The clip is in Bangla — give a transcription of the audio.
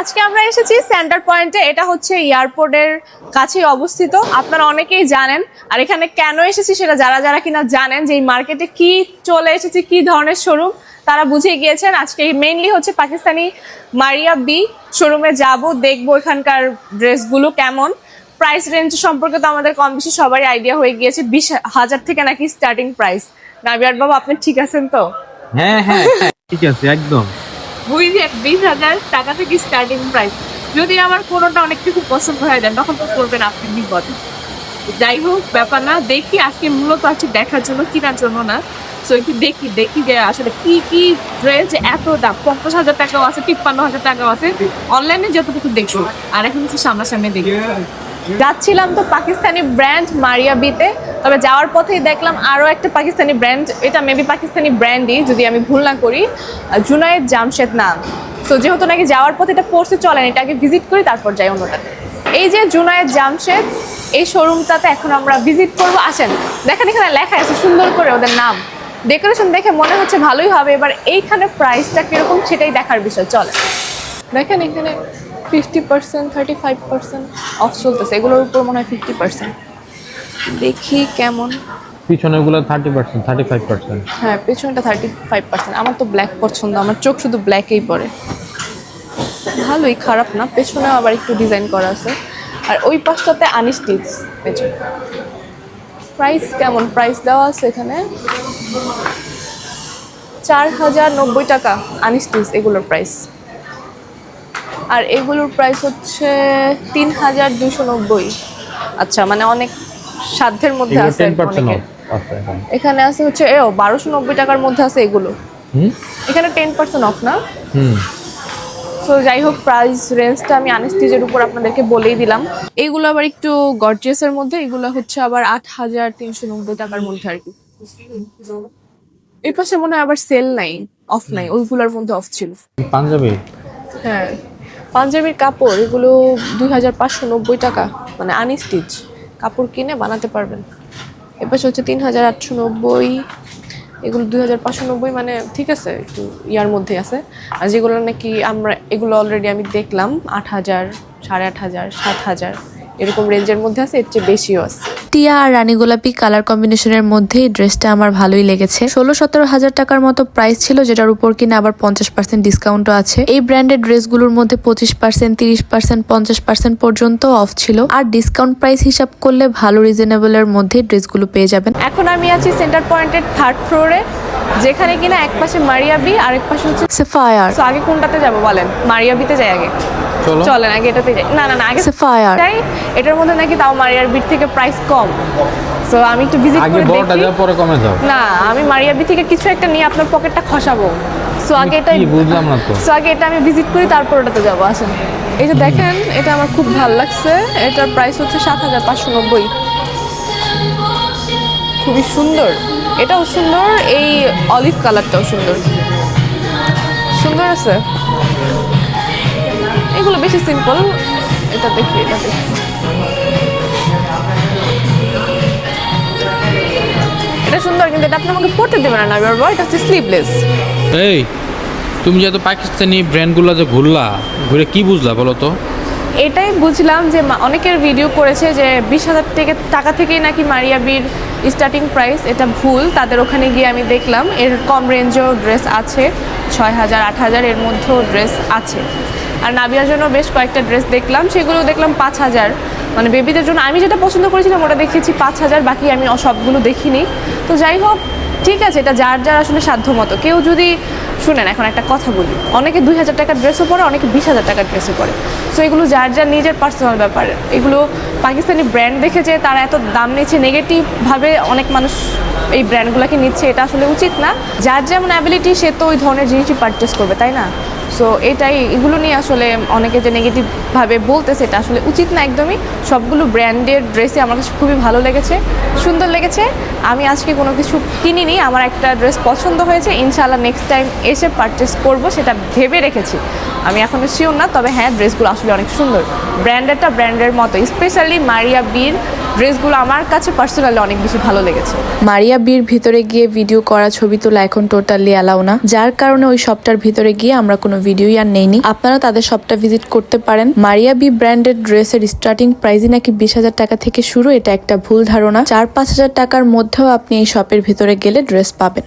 আজকে আমরা এসেছি সেন্টার পয়েন্টে এটা হচ্ছে এয়ারপোর্টের কাছেই অবস্থিত। আপনারা অনেকেই জানেন। আর এখানে কেন এসেছি সেটা যারা যারা কিনা জানেন যে এই মার্কেটে কি চলে এসেছে কি ধরনের শোরুম তারা বুঝে গিয়েছেন। আজকে মেইনলি হচ্ছে পাকিস্তানি মারিয়া বি শোরুমে যাব দেখব এখানকার ড্রেসগুলো কেমন। প্রাইস রেঞ্জ সম্পর্কে তো আমাদের কম বেশি সবারই আইডিয়া হয়ে গিয়েছে। বিশ হাজার থেকে নাকি স্টার্টিং প্রাইস নাবিয়ার বাবু আপনি ঠিক আছেন তো? হ্যাঁ হ্যাঁ হ্যাঁ, ঠিক আছে একদম। বুঝলেন বিশ হাজার টাকা থেকে স্টার্টিং প্রাইস যদি আমার কোনোটা অনেক কিছু পছন্দ হয়ে যায় তখন তো করবেন আপনি বিপদ যাই হোক, ব্যাপার না, দেখি আজকে মূলত আছে দেখার জন্য, কেনার জন্য না। সো একটু দেখি দেখি যে আসলে কি কি ড্রেস এত দাম। পঞ্চাশ হাজার টাকাও আছে, তিপ্পান্ন হাজার টাকাও আছে। অনলাইনে যতটুকু দেখছি আর এখন হচ্ছে সামনাসামনি দেখি যাচ্ছিলাম তো পাকিস্তানি ব্র্যান্ড মারিয়া বিতে তবে যাওয়ার পথেই দেখলাম আরও একটা পাকিস্তানি ব্র্যান্ড এটা মেবি পাকিস্তানি ব্র্যান্ডই যদি আমি ভুল না করি, জুনায়েদ জামশেদ নাম। সো যেহেতু নাকি যাওয়ার পথে এটা পড়ছে চলেন এটা আগে ভিজিট করি, তারপর যাই অন্যটাতে। এই যে জুনায়েদ জামশেদ, এই শোরুমটাতে এখন আমরা ভিজিট করব। আসেন, দেখেন এখানে লেখা আছে সুন্দর করে ওদের নাম। ডেকোরেশন দেখে মনে হচ্ছে ভালোই হবে, এবার এইখানে প্রাইসটা কীরকম সেটাই দেখার বিষয়। চলে দেখেন এখানে fifty percent thirty five percent off চলতেছে, এগুলোর উপর মনে হয় ফিফটি পার্সেন্ট দেখি কেমন। পিছনে গুলো thirty percent thirty five percent হ্যাঁ পেছনটা থার্টি ফাইভ পার্সেন্ট আমার তো ব্ল্যাক পছন্দ আমার চোখ শুধু ব্ল্যাকেই পড়ে। ভালোই খারাপ না পেছনেও আবার একটু ডিজাইন করা আছে। আর ওই পাশটাতে আনস্টিচ পেছনে। প্রাইস কেমন? প্রাইস দেওয়া আছে এখানে। চার হাজার নব্বই টাকা আনস্টিচ এগুলোর প্রাইস আর এগুলোর প্রাইস হচ্ছে তিন হাজার দুশো নব্বই। আচ্ছা মানে অনেক সাধ্যের মধ্যে আছে এখন। আছে হচ্ছে এও বারোশো নব্বই টাকার মধ্যে আছে এগুলো। এখানে টেন পার্সেন্ট অফ না? সো যাই হোক প্রাইস রেঞ্জটা আমি আনস্টিজের উপর আপনাদেরকে বলেই দিলাম। এইগুলো আবার একটু গর্জিয়াসের মধ্যে এগুলো হচ্ছে আবার আট হাজার তিনশো নব্বই টাকার মধ্যে আর কি। এই পাশে মনে হয় আবার সেল নাই অফ নাই ওইগুলোর মধ্যে অফ ছিল। পাঞ্জাবি? হ্যাঁ পাঞ্জাবির কাপড় এগুলো দুই হাজার পাঁচশো নব্বই টাকা মানে আনস্টিচ কাপড় কিনে বানাতে পারবেন। এপাশে হচ্ছে তিন হাজার আটশো নব্বই, এগুলো দুই হাজার পাঁচশো নব্বই মানে ঠিক আছে, একটু ইয়ার মধ্যে আছে। আর যেগুলো নাকি আমরা, এগুলো অলরেডি আমি দেখলাম, আট হাজার, সাড়ে আট হাজার, সাত হাজার। এরকম রেঞ্জের মধ্যে আছে এর চেয়ে বেশিও আছে। টিয়া আর রানী গোলাপি কালার কম্বিনেশনের মধ্যে এই ড্রেসটা আমার ভালোই লেগেছে। ষোলো সতেরো হাজার টাকার মতো প্রাইস ছিল যেটার উপর কিনা আবার পঞ্চাশ পার্সেন্ট ডিসকাউন্টও আছে। এই ব্র্যান্ডের ড্রেসগুলোর মধ্যে পঁচিশ পার্সেন্ট তিরিশ পার্সেন্ট পঞ্চাশ পার্সেন্ট পর্যন্ত অফ ছিল। আর ডিসকাউন্ট প্রাইস হিসাব করলে ভালো রিজনেবলের মধ্যে ড্রেসগুলো পেয়ে যাবেন। এখন আমি আছি সেন্টার পয়েন্টের থার্ড ফ্লোরে যেখানে কিনা এক পাশে মারিয়াবি আর এক পাশে হচ্ছে সেফায়ার আগে কোনটাতে যাব বলেন? মারিয়াবিতে যাই আগে। চলো। চলেন আগে এটাতে যাই। না না না আগে সেফায়ার যাই। এটার মধ্যে নাকি তাও মারিয়ার বিট থেকে প্রাইস কম। সো আমি একটু ভিজিট আগে করে বড়টা দেখি। যাও পরে কমে যাও। না আমি মারিয়াবি থেকে কিছু একটা নিয়ে আপনার পকেটটা খসাবো। সো আগে এটা কি বুঝলাম না তো। সো আগে এটা আমি ভিজিট করি তারপর ওটাতে যাব আসেন। এই যে দেখেন এটা আমার খুব ভালো লাগছে। এটার প্রাইস হচ্ছে সাত হাজার পাঁচশো নব্বই। খুবই সুন্দর। এটাও সুন্দর এই অলিভ কালারটাও সুন্দর। সুন্দর আছে? এগুলো বেশি সিম্পল এটা দেখি এটা দেখি। এটা সুন্দর কিন্তু এটা আপনি আমাকে পড়তে দেবেন না বাবা এটা হচ্ছে স্লিভলেস এই তুমি যেহেতু পাকিস্তানি ব্র্যান্ডগুলো যে ঘুরলা ঘুরে কি বুঝলা বলো তো? এটাই বুঝলাম যে অনেকের ভিডিও করেছে যে বিশ হাজার থেকে টাকা থেকেই নাকি মারিয়াবির স্টার্টিং প্রাইস এটা ভুল। তাদের ওখানে গিয়ে আমি দেখলাম এর কম রেঞ্জেও ড্রেস আছে ছয় হাজার আট হাজার এর মধ্যেও ড্রেস আছে। আর নাবিয়ার জন্য বেশ কয়েকটা ড্রেস দেখলাম সেগুলো দেখলাম পাঁচ হাজার। মানে বেবিদের জন্য আমি যেটা পছন্দ করেছিলাম, ওটা দেখেছি পাঁচ হাজার, বাকি আমি সবগুলো দেখিনি। তো যাই হোক, ঠিক আছে, এটা যার যার আসলে সাধ্য মতো কেউ যদি, শুনেন এখন একটা কথা বলি, অনেকে দুই হাজার টাকার ড্রেসও পরে, অনেকে বিশ হাজার টাকার ড্রেসও পরে। সো এগুলো যার যার নিজের পার্সোনাল ব্যাপার। এগুলো পাকিস্তানি ব্র্যান্ড দেখে যে তারা এত দাম নিচ্ছে নেগেটিভভাবে অনেক মানুষ এই ব্র্যান্ডগুলোকে নিচ্ছে, এটা আসলে উচিত না। যার যেমন অ্যাবিলিটি সে তো ওই ধরনের জিনিসই পারচেস করবে, তাই না? সো এটাই, এগুলো নিয়ে আসলে অনেকে যে নেগেটিভভাবে বলতেছে, এটা আসলে উচিত না একদমই। সবগুলো ব্র্যান্ডের ড্রেসই আমার কাছে খুবই ভালো লেগেছে, সুন্দর লেগেছে। আমি আজকে কোনো কিছু কিনিনি, আমার একটা ড্রেস পছন্দ হয়েছে, ইনশাআল্লাহ নেক্সট টাইম এসে পারচেস করব, সেটা ভেবে রেখেছি। আমি এখনও শিওর না, তবে হ্যাঁ ড্রেসগুলো আসলে অনেক সুন্দর। ব্র্যান্ডেরটা ব্র্যান্ডের মতো স্পেশালি মারিয়া বীর ড্রেসগুলো আমার কাছে পার্সোনালি অনেক বেশি ভালো লেগেছে। মারিয়া বির ভিতরে গিয়ে ভিডিও করা ছবি তোলা এখন টোটালি অ্যালাউ না। যার কারণে ওই শপটার ভিতরে গিয়ে আমরা কোনো ভিডিওই আর নেইনি। আপনারা তাদের শপটা ভিজিট করতে পারেন। মারিয়া বি ব্র্যান্ডেড ড্রেসের স্টার্টিং প্রাইসই নাকি বিশ হাজার টাকা থেকে শুরু, এটা একটা ভুল ধারণা। চার পাঁচ হাজার টাকার মধ্যেও আপনি এই শপের ভিতরে গেলে ড্রেস পাবেন।